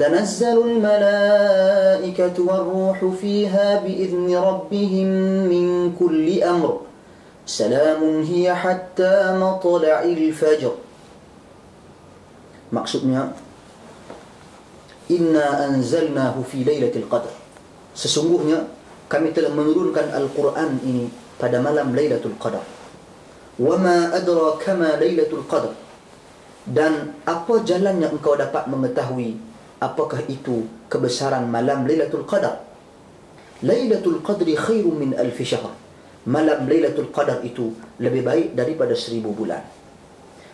تنزل الملائكة والروح فيها بإذن ربهم من كل أمر سلام هي حتى مطلع الفجر Maksudnya Inna anzalnahu fi lailatul qadr Sesungguhnya kami telah menurunkan Al-Quran ini pada malam Lailatul Qadar. Wa ma adraka ma Lailatul Qadar. Dan apa jalannya engkau dapat mengetahui apakah itu kebesaran malam Lailatul Qadar? Lailatul Qadri khairum min alf syahr. Malam Lailatul Qadar itu lebih baik daripada seribu bulan.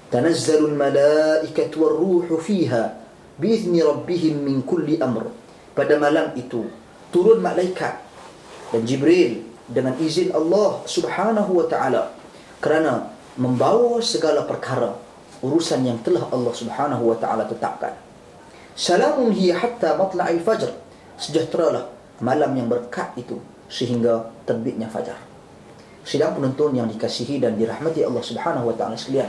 Tanazzalul malaikatu war ruhu fiha biizni rabbihim min kulli amr. Pada malam itu turun malaikat dan Jibril dengan izin Allah Subhanahu wa taala kerana membawa segala perkara urusan yang telah Allah Subhanahu wa taala tetapkan. Salamun hiya hatta matla'il fajr. Sejahteralah malam yang berkat itu sehingga terbitnya fajar. Sidang penonton yang dikasihi dan dirahmati Allah Subhanahu wa taala sekalian.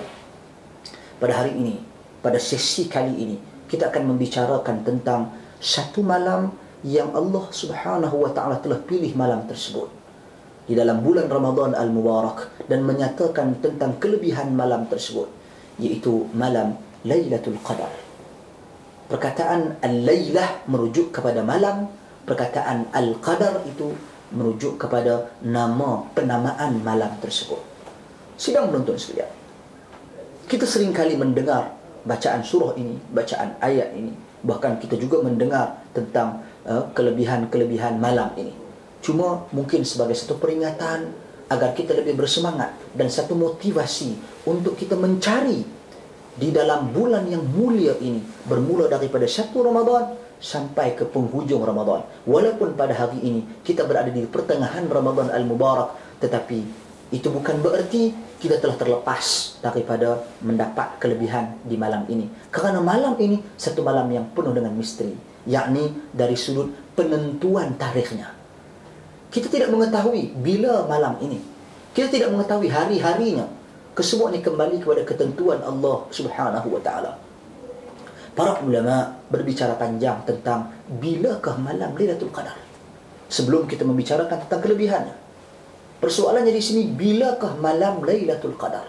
Pada hari ini, pada sesi kali ini, kita akan membicarakan tentang satu malam yang Allah Subhanahu wa taala telah pilih malam tersebut di dalam bulan Ramadan al-Mubarak dan menyatakan tentang kelebihan malam tersebut yaitu malam Lailatul Qadar. Perkataan al-lailah merujuk kepada malam, perkataan al-qadar itu merujuk kepada nama penamaan malam tersebut. Sidang penonton sekalian. Kita sering kali mendengar bacaan surah ini, bacaan ayat ini, bahkan kita juga mendengar tentang Eh, kelebihan-kelebihan malam ini. Cuma mungkin sebagai satu peringatan agar kita lebih bersemangat dan satu motivasi untuk kita mencari di dalam bulan yang mulia ini bermula daripada satu Ramadan sampai ke penghujung Ramadan. Walaupun pada hari ini kita berada di pertengahan Ramadan Al-Mubarak tetapi itu bukan bererti kita telah terlepas daripada mendapat kelebihan di malam ini. Kerana malam ini satu malam yang penuh dengan misteri yakni dari sudut penentuan tarikhnya. Kita tidak mengetahui bila malam ini. Kita tidak mengetahui hari-harinya. Kesemua ini kembali kepada ketentuan Allah Subhanahu wa taala. Para ulama berbicara panjang tentang bilakah malam Lailatul Qadar. Sebelum kita membicarakan tentang kelebihannya. Persoalannya di sini bilakah malam Lailatul Qadar?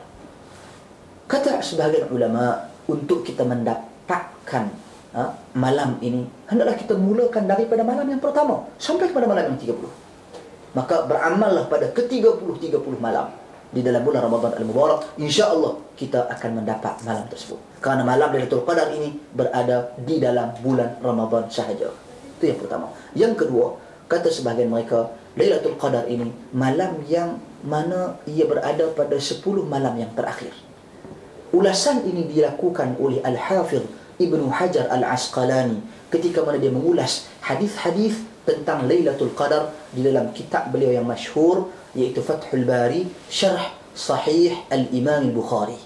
Kata sebahagian ulama untuk kita mendapatkan ha, malam ini hendaklah kita mulakan daripada malam yang pertama sampai kepada malam yang 30 maka beramallah pada ke-30 30 malam di dalam bulan Ramadan Al-Mubarak insya-Allah kita akan mendapat malam tersebut. Kerana malam Lailatul Qadar ini berada di dalam bulan Ramadan sahaja. Itu yang pertama. Yang kedua kata sebahagian mereka Lailatul Qadar ini malam yang mana ia berada pada 10 malam yang terakhir. Ulasan ini dilakukan oleh Al-Hafidh Ibnu Hajar Al-Asqalani ketika mana dia mengulas hadis-hadis tentang Lailatul Qadar di dalam kitab beliau yang masyhur iaitu Fathul Bari Syarh Sahih Al-Imam Al-Bukhari.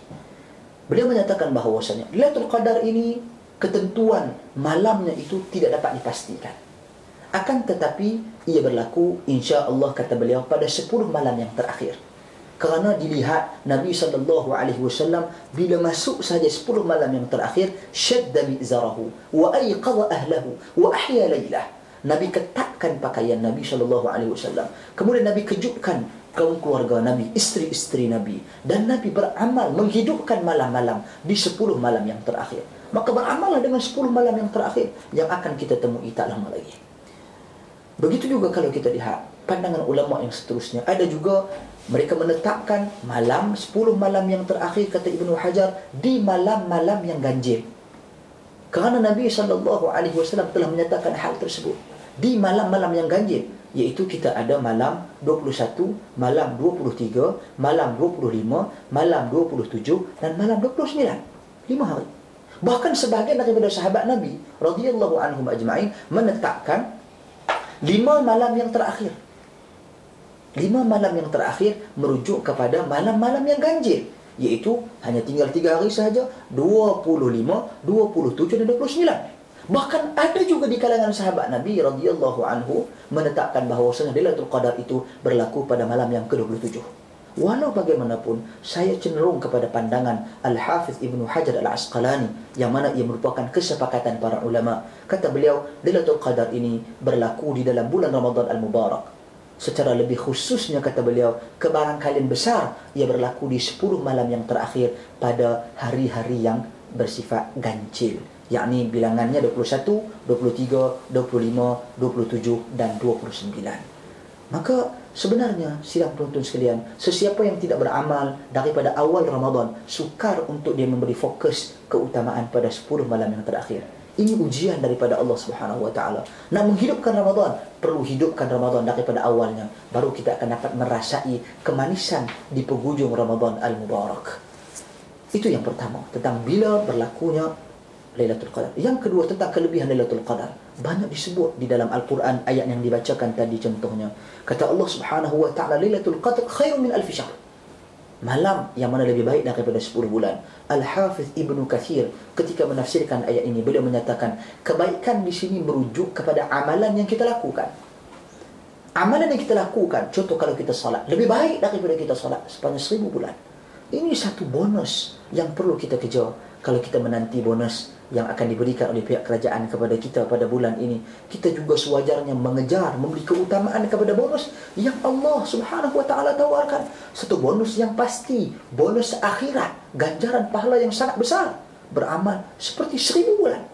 Beliau menyatakan bahawasanya Lailatul Qadar ini ketentuan malamnya itu tidak dapat dipastikan. Akan tetapi ia berlaku insya-Allah kata beliau pada 10 malam yang terakhir kerana dilihat Nabi sallallahu alaihi wasallam bila masuk saja 10 malam yang terakhir syadda mizarahu wa ayqadha ahlahu wa ahya lailah Nabi ketatkan pakaian Nabi sallallahu alaihi wasallam. Kemudian Nabi kejutkan kaum keluarga Nabi isteri-isteri Nabi. Dan Nabi beramal menghidupkan malam-malam di 10 malam yang terakhir. Maka beramallah dengan 10 malam yang terakhir yang akan kita temui tak lama lagi. Begitu juga kalau kita lihat pandangan ulama yang seterusnya. Ada juga mereka menetapkan malam 10 malam yang terakhir kata Ibnu Hajar di malam-malam yang ganjil. Kerana Nabi sallallahu alaihi wasallam telah menyatakan hal tersebut di malam-malam yang ganjil iaitu kita ada malam 21, malam 23, malam 25, malam 27 dan malam 29. 5 hari. Bahkan sebahagian daripada sahabat Nabi radhiyallahu anhum ajma'in menetapkan lima malam yang terakhir. Lima malam yang terakhir merujuk kepada malam-malam yang ganjil. Iaitu hanya tinggal tiga hari sahaja, 25, 27 dan 29. Bahkan ada juga di kalangan sahabat Nabi radhiyallahu anhu menetapkan bahawa Lailatul Qadar itu berlaku pada malam yang ke-27. Walau bagaimanapun, saya cenderung kepada pandangan Al-Hafiz Ibn Hajar Al-Asqalani yang mana ia merupakan kesepakatan para ulama. Kata beliau, Lailatul Qadar ini berlaku di dalam bulan Ramadan Al-Mubarak secara lebih khususnya kata beliau kebarangkalian besar ia berlaku di 10 malam yang terakhir pada hari-hari yang bersifat ganjil yakni bilangannya 21, 23, 25, 27 dan 29 maka sebenarnya sidang penonton sekalian sesiapa yang tidak beramal daripada awal Ramadan sukar untuk dia memberi fokus keutamaan pada 10 malam yang terakhir ini ujian daripada Allah Subhanahu Wa Taala. Nak menghidupkan Ramadan, perlu hidupkan Ramadan daripada awalnya. Baru kita akan dapat merasai kemanisan di penghujung Ramadan Al-Mubarak. Itu yang pertama, tentang bila berlakunya Lailatul Qadar. Yang kedua, tentang kelebihan Lailatul Qadar. Banyak disebut di dalam Al-Quran ayat yang dibacakan tadi contohnya. Kata Allah Subhanahu Wa Taala, Lailatul Qadar khairun min alfi syahr malam yang mana lebih baik daripada 10 bulan. Al-Hafiz Ibn Kathir ketika menafsirkan ayat ini, beliau menyatakan kebaikan di sini merujuk kepada amalan yang kita lakukan. Amalan yang kita lakukan, contoh kalau kita salat, lebih baik daripada kita salat sepanjang 1000 bulan. Ini satu bonus yang perlu kita kejar kalau kita menanti bonus yang akan diberikan oleh pihak kerajaan kepada kita pada bulan ini kita juga sewajarnya mengejar memberi keutamaan kepada bonus yang Allah Subhanahu wa taala tawarkan. Satu bonus yang pasti bonus akhirat ganjaran pahala yang sangat besar. Beramal seperti seribu bulan.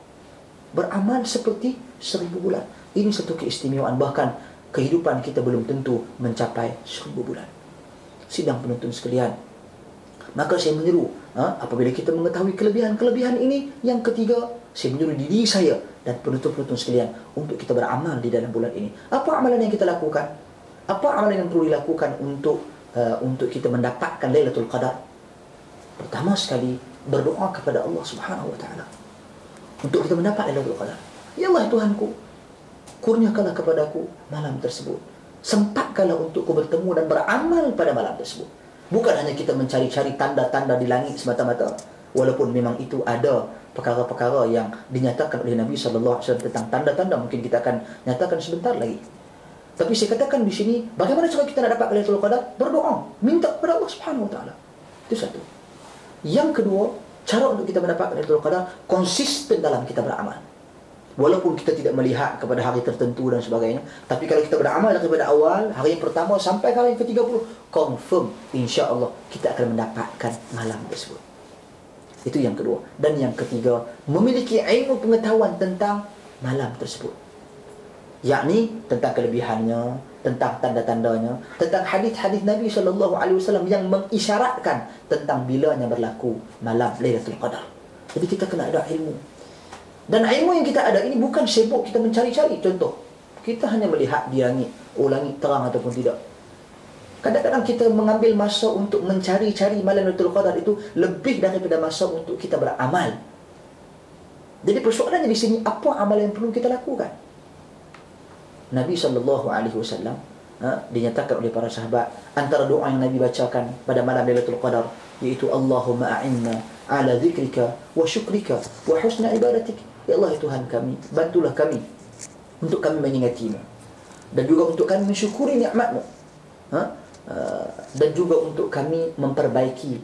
Beramal seperti seribu bulan. Ini satu keistimewaan. Bahkan kehidupan kita belum tentu mencapai seribu bulan. Sidang penonton sekalian. Maka saya menyeru ha, apabila kita mengetahui kelebihan-kelebihan ini yang ketiga saya menyeru diri saya dan penutup-penutup sekalian untuk kita beramal di dalam bulan ini. Apa amalan yang kita lakukan? Apa amalan yang perlu dilakukan untuk uh, untuk kita mendapatkan Lailatul Qadar? Pertama sekali berdoa kepada Allah Subhanahu wa taala untuk kita mendapat Lailatul Qadar. Ya Allah Tuhanku kurniakanlah kepadaku malam tersebut. Sempatkanlah untukku bertemu dan beramal pada malam tersebut Bukan hanya kita mencari-cari tanda-tanda di langit semata-mata. Walaupun memang itu ada perkara-perkara yang dinyatakan oleh Nabi SAW tentang tanda-tanda mungkin kita akan nyatakan sebentar lagi. Tapi saya katakan di sini, bagaimana cara kita nak dapat Lailatul Qadar? Berdoa, minta kepada Allah Subhanahu Wa Taala. Itu satu. Yang kedua, cara untuk kita mendapat Lailatul Qadar konsisten dalam kita beramal walaupun kita tidak melihat kepada hari tertentu dan sebagainya tapi kalau kita beramal daripada awal hari yang pertama sampai hari yang ke-30 confirm insya-Allah kita akan mendapatkan malam tersebut. Itu yang kedua. Dan yang ketiga memiliki ilmu pengetahuan tentang malam tersebut. Yakni tentang kelebihannya tentang tanda-tandanya tentang hadis-hadis Nabi sallallahu alaihi wasallam yang mengisyaratkan tentang bilanya berlaku malam Lailatul Qadar. Jadi kita kena ada ilmu dan ilmu yang kita ada ini bukan sibuk kita mencari-cari. Contoh, kita hanya melihat di langit. Oh, langit terang ataupun tidak. Kadang-kadang kita mengambil masa untuk mencari-cari malam Lailatul Qadar itu lebih daripada masa untuk kita beramal. Jadi persoalannya di sini apa amalan yang perlu kita lakukan? Nabi sallallahu alaihi wasallam ha, dinyatakan oleh para sahabat antara doa yang Nabi bacakan pada malam Lailatul Qadar iaitu Allahumma a'inna ala dzikrika wa syukrika wa husna ibadatika Ya Allah ya Tuhan kami Bantulah kami Untuk kami mengingatimu Dan juga untuk kami mensyukuri ni'matmu ha? Uh, dan juga untuk kami memperbaiki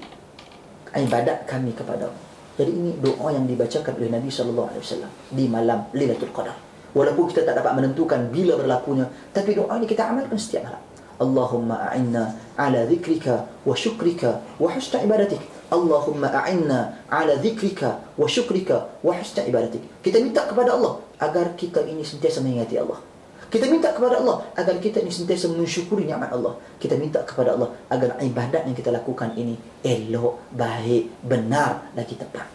ibadat kami kepada Jadi ini doa yang dibacakan oleh Nabi sallallahu alaihi wasallam di malam Lailatul Qadar. Walaupun kita tak dapat menentukan bila berlakunya, tapi doa ini kita amalkan setiap malam. Allahumma a'inna ala dzikrika wa syukrika wa husna ibadatik. Allahumma a'inna ala dhikrika wa syukrika wa husna ibadatik. Kita minta kepada Allah agar kita ini sentiasa mengingati Allah. Kita minta kepada Allah agar kita ini sentiasa mensyukuri nikmat Allah. Kita minta kepada Allah agar ibadat yang kita lakukan ini elok, baik, benar dan kita tepat.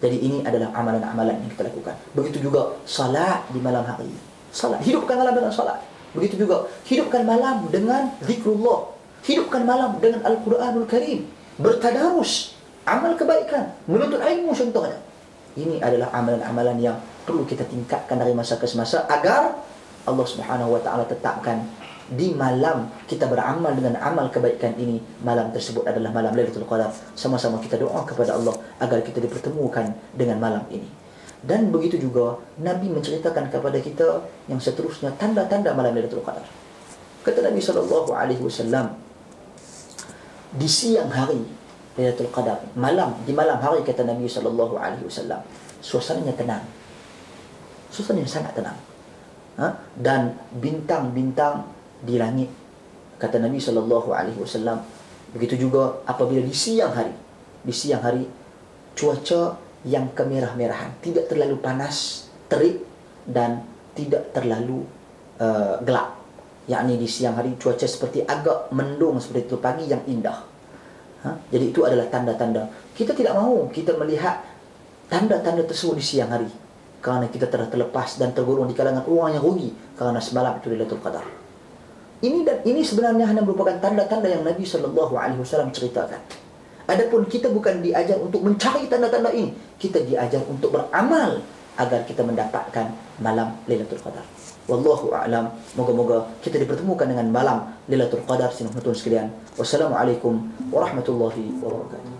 Jadi ini adalah amalan-amalan yang kita lakukan. Begitu juga salat di malam hari. Salat. Hidupkan malam dengan salat. Begitu juga hidupkan malam dengan zikrullah. Hidupkan malam dengan Al-Quranul Karim bertadarus amal kebaikan. Menuntut ilmu contohnya. Ini adalah amalan-amalan yang perlu kita tingkatkan dari masa ke semasa agar Allah Subhanahu wa taala tetapkan di malam kita beramal dengan amal kebaikan ini malam tersebut adalah malam Lailatul Qadar. Sama-sama kita doa kepada Allah agar kita dipertemukan dengan malam ini. Dan begitu juga Nabi menceritakan kepada kita yang seterusnya tanda-tanda malam Lailatul Qadar. Kata Nabi sallallahu alaihi wasallam di siang hari Lailatul Qadar malam di malam hari kata Nabi sallallahu alaihi wasallam suasananya tenang. Suasananya sangat tenang. Ha? dan bintang-bintang di langit kata Nabi sallallahu alaihi wasallam. Begitu juga apabila di siang hari di siang hari cuaca yang kemerah-merahan tidak terlalu panas terik dan tidak terlalu uh, gelap yakni di siang hari cuaca seperti agak mendung seperti itu pagi yang indah ha? jadi itu adalah tanda-tanda kita tidak mahu kita melihat tanda-tanda tersebut di siang hari kerana kita telah terlepas dan tergolong di kalangan orang yang rugi kerana semalam itu Lailatul Qadar. Ini dan ini sebenarnya hanya merupakan tanda-tanda yang Nabi sallallahu alaihi wasallam ceritakan. Adapun kita bukan diajar untuk mencari tanda-tanda ini, kita diajar untuk beramal agar kita mendapatkan malam Lailatul Qadar. Wallahu a'lam. Moga-moga kita dipertemukan dengan malam Lailatul Qadar sini sekalian. Wassalamualaikum warahmatullahi wabarakatuh.